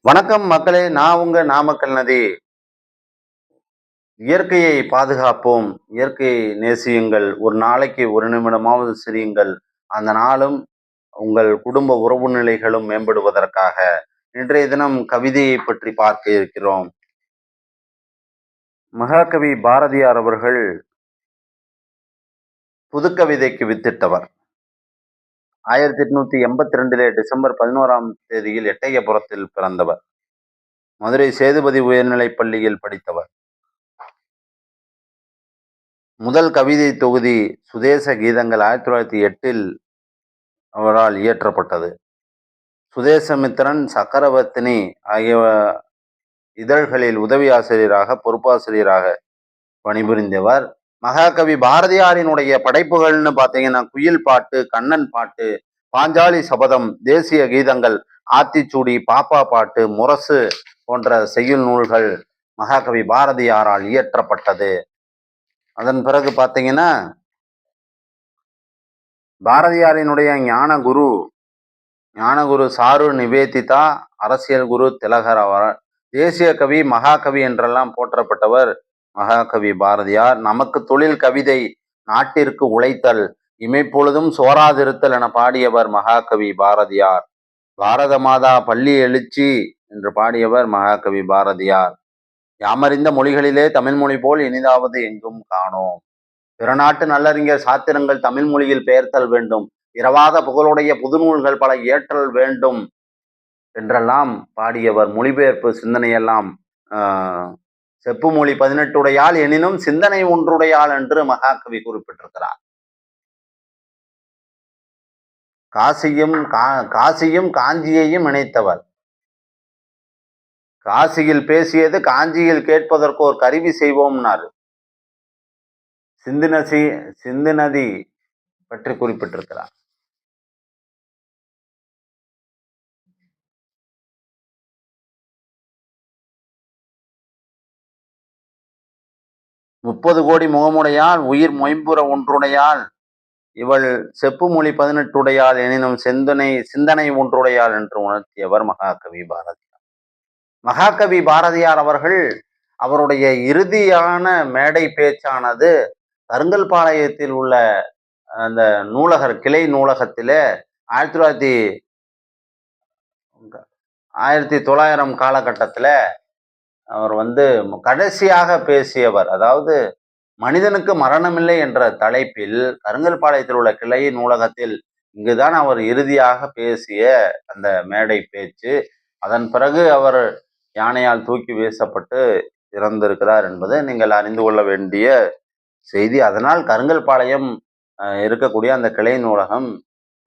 வணக்கம் மக்களே நான் உங்க நாமக்கல் நதி. இயற்கையை பாதுகாப்போம். இயற்கையை நேசியுங்கள். ஒரு நாளைக்கு ஒரு நிமிடமாவது சிரியுங்கள். அந்த நாளும் உங்கள் குடும்ப உறவு நிலைகளும் மேம்படுவதற்காக. இன்றைய தினம் கவிதையை பற்றி பார்க்க இருக்கிறோம். மகாகவி பாரதியார் அவர்கள் புதுக்கவிதைக்கு வித்திட்டவர். ஆயிரத்தி எட்நூத்தி எண்பத்தி ரெண்டிலே டிசம்பர் பதினோராம் தேதியில் எட்டயபுரத்தில் பிறந்தவர். மதுரை சேதுபதி உயர்நிலைப் பள்ளியில் படித்தவர். முதல் கவிதை தொகுதி சுதேச கீதங்கள் ஆயிரத்தி தொள்ளாயிரத்தி எட்டில் அவரால் இயற்றப்பட்டது. சுதேசமித்திரன் சக்கரவர்த்தினி ஆகிய இதழ்களில் உதவி ஆசிரியராக பொறுப்பாசிரியராக பணிபுரிந்தவர். மகாகவி பாரதியாரினுடைய படைப்புகள்னு பார்த்தீங்கன்னா குயில் பாட்டு கண்ணன் பாட்டு பாஞ்சாலி சபதம் தேசிய கீதங்கள் ஆத்திச்சூடி பாப்பா பாட்டு முரசு போன்ற செய்யுள் நூல்கள் மகாகவி பாரதியாரால் இயற்றப்பட்டது. அதன் பிறகு பார்த்தீங்கன்னா பாரதியாரினுடைய ஞான குரு ஞானகுரு சாரு நிவேதிதா அரசியல் குரு திலகர் அவர் தேசிய கவி மகாகவி என்றெல்லாம் போற்றப்பட்டவர் மகாகவி பாரதியார் நமக்கு தொழில் கவிதை நாட்டிற்கு உழைத்தல் இமைப்பொழுதும் சோராதிருத்தல் என பாடியவர் மகாகவி பாரதியார். பாரத மாதா பள்ளி எழுச்சி என்று பாடியவர் மகாகவி பாரதியார். யாமறிந்த மொழிகளிலே தமிழ் மொழி போல் இனிதாவது எங்கும் காணோம். பிற நாட்டு நல்லறிஞர் சாத்திரங்கள் தமிழ் மொழியில் பெயர்த்தல் வேண்டும். இரவாத புகழுடைய புதுநூல்கள் பல ஏற்றல் வேண்டும் என்றெல்லாம் பாடியவர் மொழிபெயர்ப்பு சிந்தனையெல்லாம் ஆஹ், செப்பு மொழி பதினெட்டுடையால் எனினும் சிந்தனை ஒன்றுடையாள் என்று மகாகவி குறிப்பிட்டிருக்கிறார். காசியும் கா- காசியும் காஞ்சியையும் இணைத்தவர். காசியில் பேசியது காஞ்சியில் கேட்பதற்கு ஒரு கருவி செய்வோம்னாரு. சிந்து நசி சிந்து நதி பற்றி குறிப்பிட்டிருக்கிறார். முப்பது கோடி முகமுடையாள் உயிர் மொயம்புற ஒன்றுடையாள். இவள் செப்பு மொழி பதினெட்டுடையாள் எனினும் சிந்தனை சிந்தனை ஒன்றுடையாள் என்று உணர்த்தியவர் மகாகவி பாரதியார் மகாகவி பாரதியார் அவர்கள் அவருடைய இறுதியான மேடை பேச்சானது கருங்கல்பாளையத்தில் உள்ள அந்த நூலகர் கிளை நூலகத்திலே ஆயிரத்தி தொள்ளாயிரத்தி ஆயிரத்தி தொள்ளாயிரம் காலகட்டத்தில் அவர் வந்து கடைசியாக பேசியவர் அதாவது மனிதனுக்கு மரணமில்லை என்ற தலைப்பில் கருங்கல்பாளையத்தில் உள்ள கிளை நூலகத்தில் இங்குதான் அவர் இறுதியாக பேசிய அந்த மேடை பேச்சு. அதன் பிறகு அவர் யானையால் தூக்கி வீசப்பட்டு இறந்திருக்கிறார் என்பது நீங்கள் அறிந்து கொள்ள வேண்டிய செய்தி. அதனால் கருங்கல்பாளையம் இருக்கக்கூடிய அந்த கிளை நூலகம்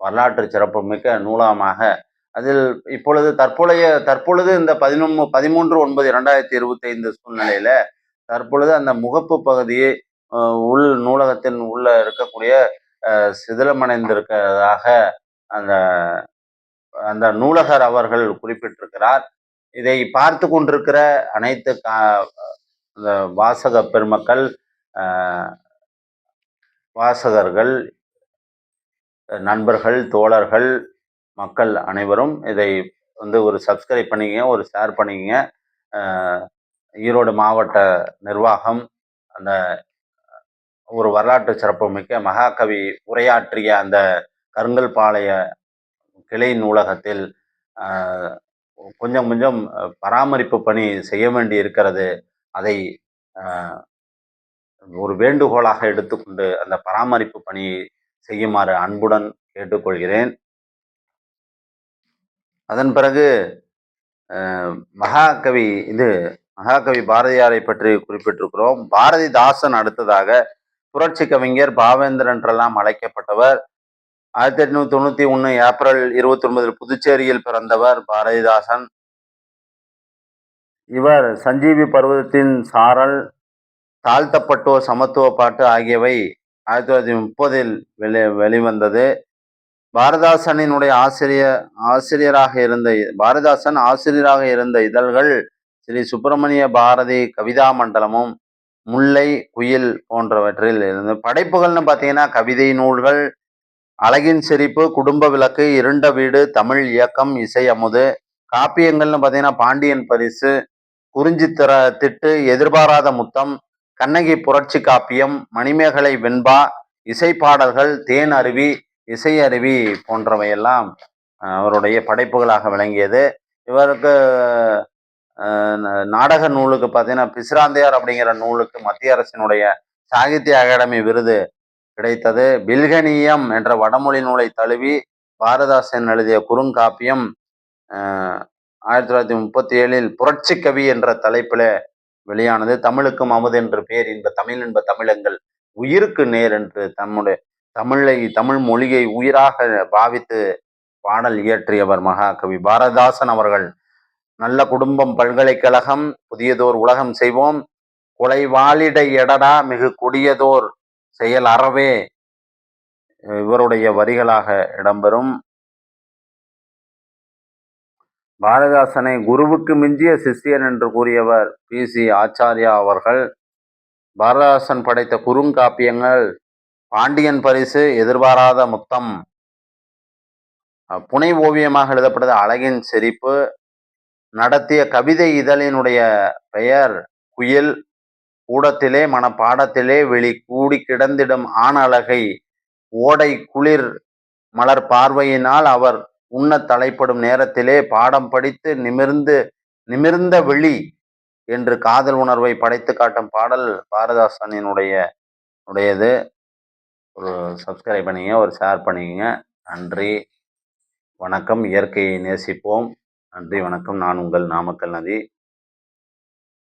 வரலாற்று சிறப்புமிக்க நூலகமாக அதில் இப்பொழுது தற்போதைய தற்பொழுது இந்த பதினொன்று பதிமூன்று ஒன்பது இரண்டாயிரத்தி இருபத்தி ஐந்து சூழ்நிலையில தற்பொழுது அந்த முகப்பு பகுதியை உள் நூலகத்தின் உள்ள இருக்கக்கூடிய சிதிலமடைந்திருக்கிறதாக அந்த அந்த நூலகர் அவர்கள் குறிப்பிட்டிருக்கிறார். இதை பார்த்து கொண்டிருக்கிற அனைத்து கா- அந்த வாசக பெருமக்கள் வாசகர்கள் நண்பர்கள் தோழர்கள் மக்கள் அனைவரும் இதை வந்து ஒரு சப்ஸ்கிரைப் பண்ணிக்கங்க ஒரு ஷேர் பண்ணிக்கங்க. ஈரோடு மாவட்ட நிர்வாகம் அந்த ஒரு வரலாற்று சிறப்புமிக்க மகாகவி உரையாற்றிய அந்த கருங்கல்பாளைய கிளை நூலகத்தில் கொஞ்சம் கொஞ்சம் பராமரிப்பு பணி செய்ய வேண்டி இருக்கிறது. அதை ஒரு வேண்டுகோளாக எடுத்துக்கொண்டு அந்த பராமரிப்பு பணியை செய்யுமாறு அன்புடன் கேட்டுக்கொள்கிறேன். அதன் பிறகு மகாகவி இது மகாகவி பாரதியாரை பற்றி குறிப்பிட்டிருக்கிறோம். பாரதிதாசன் அடுத்ததாக புரட்சி கவிஞர் பாவேந்திரன் என்றெல்லாம் அழைக்கப்பட்டவர். ஆயிரத்தி எட்நூத்தி தொண்ணூத்தி ஒன்று ஏப்ரல் இருபத்தி ஒன்பதில் புதுச்சேரியில் பிறந்தவர் பாரதிதாசன். இவர் சஞ்சீவி பர்வதத்தின் சாரல் தாழ்த்தப்பட்டோர் சமத்துவ பாட்டு ஆகியவை ஆயிரத்தி தொள்ளாயிரத்தி முப்பதில் வெளி வெளிவந்தது. பாரதாசனினுடைய ஆசிரியர் ஆசிரியராக இருந்த பாரதாசன் ஆசிரியராக இருந்த இதழ்கள் ஸ்ரீ சுப்பிரமணிய பாரதி கவிதா மண்டலமும் முல்லை குயில் போன்றவற்றில் இருந்து படைப்புகள்னு பார்த்தீங்கன்னா கவிதை நூல்கள் அழகின் சிரிப்பு குடும்ப விளக்கு இருண்ட வீடு தமிழ் இயக்கம் இசை அமுது காப்பியங்கள்னு பார்த்தீங்கன்னா பாண்டியன் பரிசு குறிஞ்சி திற திட்டு எதிர்பாராத முத்தம் கண்ணகி புரட்சி காப்பியம் மணிமேகலை வெண்பா இசை பாடல்கள் தேன் அருவி இசையருவி போன்றவையெல்லாம் அவருடைய படைப்புகளாக விளங்கியது. இவருக்கு நாடக நூலுக்கு பார்த்தீங்கன்னா பிசிராந்தையார் அப்படிங்கிற நூலுக்கு மத்திய அரசினுடைய சாகித்ய அகாடமி விருது கிடைத்தது. பில்கனியம் என்ற வடமொழி நூலை தழுவி பாரதாசன் எழுதிய குறுங்காப்பியம் ஆயிரத்தி தொள்ளாயிரத்தி முப்பத்தி ஏழில் புரட்சி கவி என்ற தலைப்பில் வெளியானது. தமிழுக்கும் அமுது என்று பேர் இன்ப தமிழ் என்ப தமிழங்கள் உயிருக்கு நேர் என்று தம்முடைய தமிழை தமிழ் மொழியை உயிராக பாவித்து பாடல் இயற்றியவர் மகாகவி பாரதாசன் அவர்கள். நல்ல குடும்பம் பல்கலைக்கழகம் புதியதோர் உலகம் செய்வோம். கொலை வாழிடை எடடா மிகு கொடியதோர் செயல் அறவே. இவருடைய வரிகளாக இடம்பெறும். பாரதாசனை குருவுக்கு மிஞ்சிய சிஷ்யன் என்று கூறியவர் பி. சி. ஆச்சாரியா அவர்கள். பாரதாசன் படைத்த குறுங்காப்பியங்கள் பாண்டியன் பரிசு எதிர்பாராத முத்தம். புனை ஓவியமாக எழுதப்பட்டது அழகின் செறிப்பு நடத்திய கவிதை இதழினுடைய பெயர் குயில். கூடத்திலே மனப்பாடத்திலே வெளி கூடி கிடந்திடும் ஆண் அழகை. ஓடை குளிர் மலர் பார்வையினால் அவர் உண்ண தலைப்படும் நேரத்திலே பாடம் படித்து நிமிர்ந்து நிமிர்ந்த வெளி என்று காதல் உணர்வை படைத்து காட்டும் பாடல் பாரதாசனினுடைய உடையது. ஒரு சப்ஸ்கிரைப் பண்ணிங்க ஒரு ஷேர் பண்ணிக்கங்க. நன்றி. வணக்கம். இயற்கையை நேசிப்போம். நன்றி வணக்கம். நான் உங்கள் நாமக்கல் நதி.